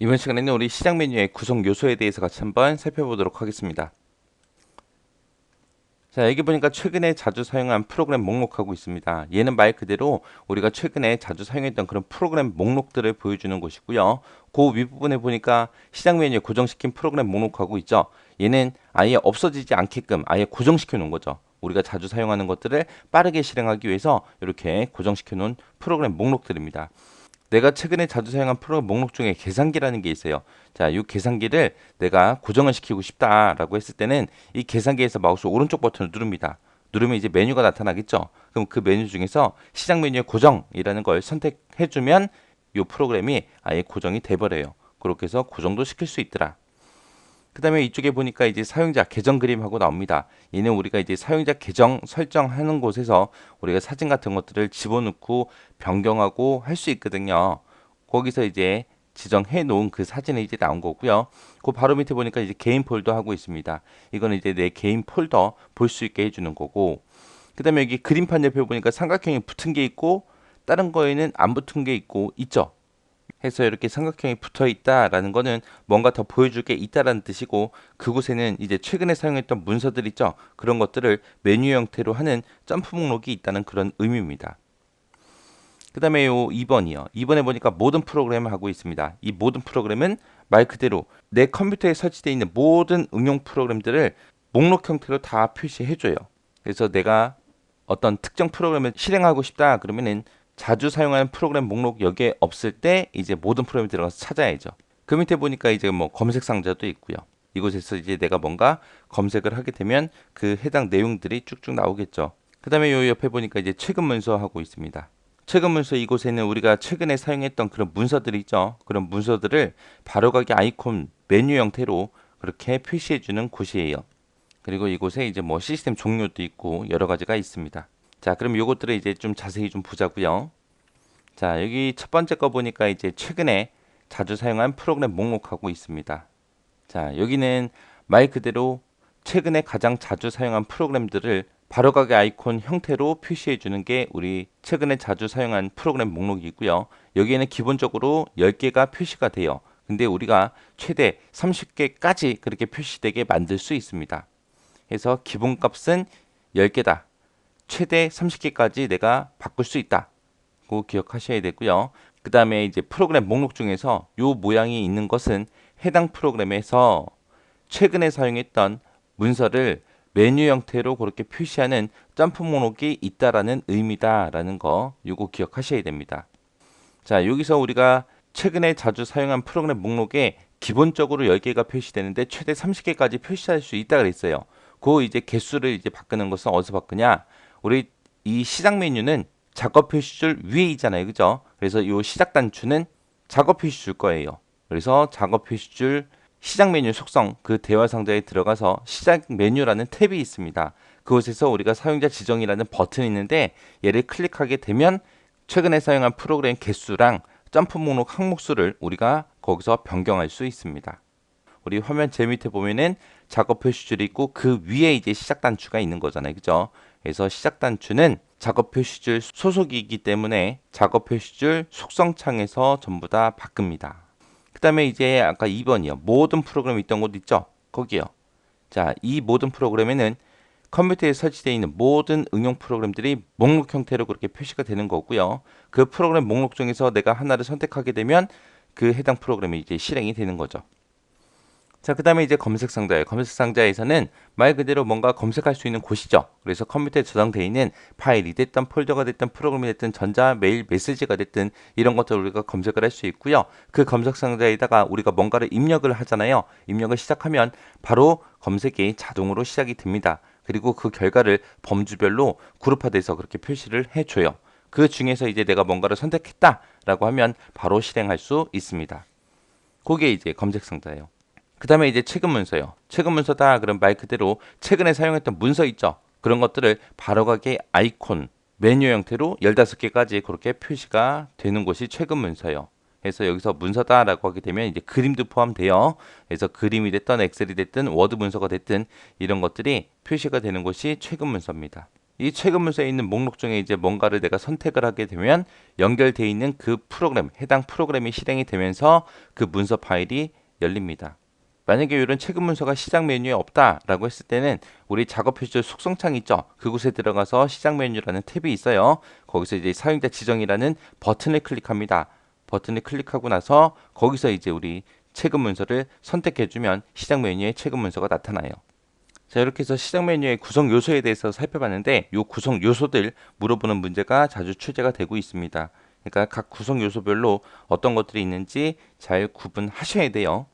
이번 시간에는 우리 시작 메뉴의 구성 요소에 대해서 같이 한번 살펴보도록 하겠습니다. 자, 여기 보니까 최근에 자주 사용한 프로그램 목록하고 있습니다. 얘는 말 그대로 우리가 최근에 자주 사용했던 그런 프로그램 목록들을 보여주는 곳이고요. 그 윗부분에 보니까 시작 메뉴에 고정시킨 프로그램 목록하고 있죠. 얘는 아예 없어지지 않게끔 아예 고정시켜 놓은 거죠. 우리가 자주 사용하는 것들을 빠르게 실행하기 위해서 이렇게 고정시켜 놓은 프로그램 목록들입니다. 내가 최근에 자주 사용한 프로그램 목록 중에 계산기라는 게 있어요. 자, 이 계산기를 내가 고정을 시키고 싶다라고 했을 때는 이 계산기에서 마우스 오른쪽 버튼을 누릅니다. 누르면 이제 메뉴가 나타나겠죠. 그럼 그 메뉴 중에서 시작 메뉴의 고정이라는 걸 선택해주면 이 프로그램이 아예 고정이 돼버려요. 그렇게 해서 고정도 시킬 수 있더라. 그 다음에 이쪽에 보니까 이제 사용자 계정 그림하고 나옵니다. 얘는 우리가 이제 사용자 계정 설정하는 곳에서 우리가 사진 같은 것들을 집어넣고 변경하고 할 수 있거든요. 거기서 이제 지정해 놓은 그 사진이 이제 나온 거고요. 그 바로 밑에 보니까 이제 개인 폴더 하고 있습니다. 이거는 이제 내 개인 폴더 볼 수 있게 해주는 거고. 그 다음에 여기 그림판 옆에 보니까 삼각형이 붙은 게 있고 다른 거에는 안 붙은 게 있고 있죠. 해서 이렇게 삼각형이 붙어 있다라는 거는 뭔가 더 보여줄 게 있다라는 뜻이고 그곳에는 이제 최근에 사용했던 문서들 있죠. 그런 것들을 메뉴 형태로 하는 점프 목록이 있다는 그런 의미입니다. 그 다음에 요 2번이요. 2번에 보니까 모든 프로그램을 하고 있습니다. 이 모든 프로그램은 말 그대로 내 컴퓨터에 설치되어 있는 모든 응용 프로그램들을 목록 형태로 다 표시해줘요. 그래서 내가 어떤 특정 프로그램을 실행하고 싶다 그러면은 자주 사용하는 프로그램 목록 여기에 없을 때 이제 모든 프로그램 들어가서 찾아야죠. 그 밑에 보니까 이제 뭐 검색 상자도 있고요. 이곳에서 이제 내가 뭔가 검색을 하게 되면 그 해당 내용들이 쭉쭉 나오겠죠. 그 다음에 요 옆에 보니까 이제 최근 문서 하고 있습니다. 최근 문서 이곳에는 우리가 최근에 사용했던 그런 문서들이 있죠. 그런 문서들을 바로가기 아이콘 메뉴 형태로 그렇게 표시해주는 곳이에요. 그리고 이곳에 이제 뭐 시스템 종료도 있고 여러 가지가 있습니다. 자, 그럼 요것들을 이제 좀 자세히 좀 보자고요. 자, 여기 첫 번째 거 보니까 이제 최근에 자주 사용한 프로그램 목록하고 있습니다. 자, 여기는 말 그대로 최근에 가장 자주 사용한 프로그램들을 바로가게 아이콘 형태로 표시해 주는 게 우리 최근에 자주 사용한 프로그램 목록이고요. 여기에는 기본적으로 10개가 표시가 돼요. 근데 우리가 최대 30개까지 그렇게 표시되게 만들 수 있습니다. 그래서 기본값은 10개다. 최대 30개까지 내가 바꿀 수 있다. 고 기억하셔야 되고요. 그 다음에 이제 프로그램 목록 중에서 요 모양이 있는 것은 해당 프로그램에서 최근에 사용했던 문서를 메뉴 형태로 그렇게 표시하는 점프 목록이 있다라는 의미다라는 거 요거 기억하셔야 됩니다. 자, 여기서 우리가 최근에 자주 사용한 프로그램 목록에 기본적으로 10개가 표시되는데 최대 30개까지 표시할 수 있다 그랬어요. 그 이제 개수를 이제 바꾸는 것은 어디서 바꾸냐? 우리 이 시작 메뉴는 작업 표시줄 위에 있잖아요. 그죠? 그래서 이 시작 단추는 작업 표시줄 거예요. 그래서 작업 표시줄 시작 메뉴 속성 그 대화 상자에 들어가서 시작 메뉴라는 탭이 있습니다. 그곳에서 우리가 사용자 지정이라는 버튼이 있는데 얘를 클릭하게 되면 최근에 사용한 프로그램 개수랑 점프 목록 항목 수를 우리가 거기서 변경할 수 있습니다. 우리 화면 제 밑에 보면은 작업 표시줄이 있고 그 위에 이제 시작 단추가 있는 거잖아요. 그죠? 그래서 시작 단추는 작업 표시줄 소속이기 때문에 작업 표시줄 속성 창에서 전부 다 바꿉니다. 그 다음에 이제 아까 2번이요. 모든 프로그램 있던 곳 있죠? 거기요. 자, 이 모든 프로그램에는 컴퓨터에 설치되어 있는 모든 응용 프로그램들이 목록 형태로 그렇게 표시가 되는 거고요. 그 프로그램 목록 중에서 내가 하나를 선택하게 되면 그 해당 프로그램이 이제 실행이 되는 거죠. 자, 그 다음에 이제 검색 상자예요. 검색 상자에서는 말 그대로 뭔가 검색할 수 있는 곳이죠. 그래서 컴퓨터에 저장되어 있는 파일이 됐든 폴더가 됐든 프로그램이 됐든 전자 메일 메시지가 됐든 이런 것들을 우리가 검색을 할 수 있고요. 그 검색 상자에다가 우리가 뭔가를 입력을 하잖아요. 입력을 시작하면 바로 검색이 자동으로 시작이 됩니다. 그리고 그 결과를 범주별로 그룹화돼서 그렇게 표시를 해줘요. 그 중에서 이제 내가 뭔가를 선택했다라고 하면 바로 실행할 수 있습니다. 그게 이제 검색 상자예요. 그 다음에 이제 최근 문서요. 최근 문서다 그럼 말 그대로 최근에 사용했던 문서 있죠. 그런 것들을 바로가게 아이콘 메뉴 형태로 15개까지 그렇게 표시가 되는 곳이 최근 문서요. 그래서 여기서 문서다라고 하게 되면 이제 그림도 포함돼요. 그래서 그림이 됐든 엑셀이 됐든 워드 문서가 됐든 이런 것들이 표시가 되는 곳이 최근 문서입니다. 이 최근 문서에 있는 목록 중에 이제 뭔가를 내가 선택을 하게 되면 연결돼 있는 그 프로그램, 해당 프로그램이 실행이 되면서 그 문서 파일이 열립니다. 만약에 이런 최근 문서가 시작 메뉴에 없다라고 했을 때는 우리 작업 표시줄 속성창 있죠? 그곳에 들어가서 시작 메뉴라는 탭이 있어요. 거기서 이제 사용자 지정이라는 버튼을 클릭합니다. 버튼을 클릭하고 나서 거기서 이제 우리 최근 문서를 선택해주면 시작 메뉴에 최근 문서가 나타나요. 자 이렇게 해서 시작 메뉴의 구성 요소에 대해서 살펴봤는데 이 구성 요소들 물어보는 문제가 자주 출제가 되고 있습니다. 그러니까 각 구성 요소별로 어떤 것들이 있는지 잘 구분하셔야 돼요.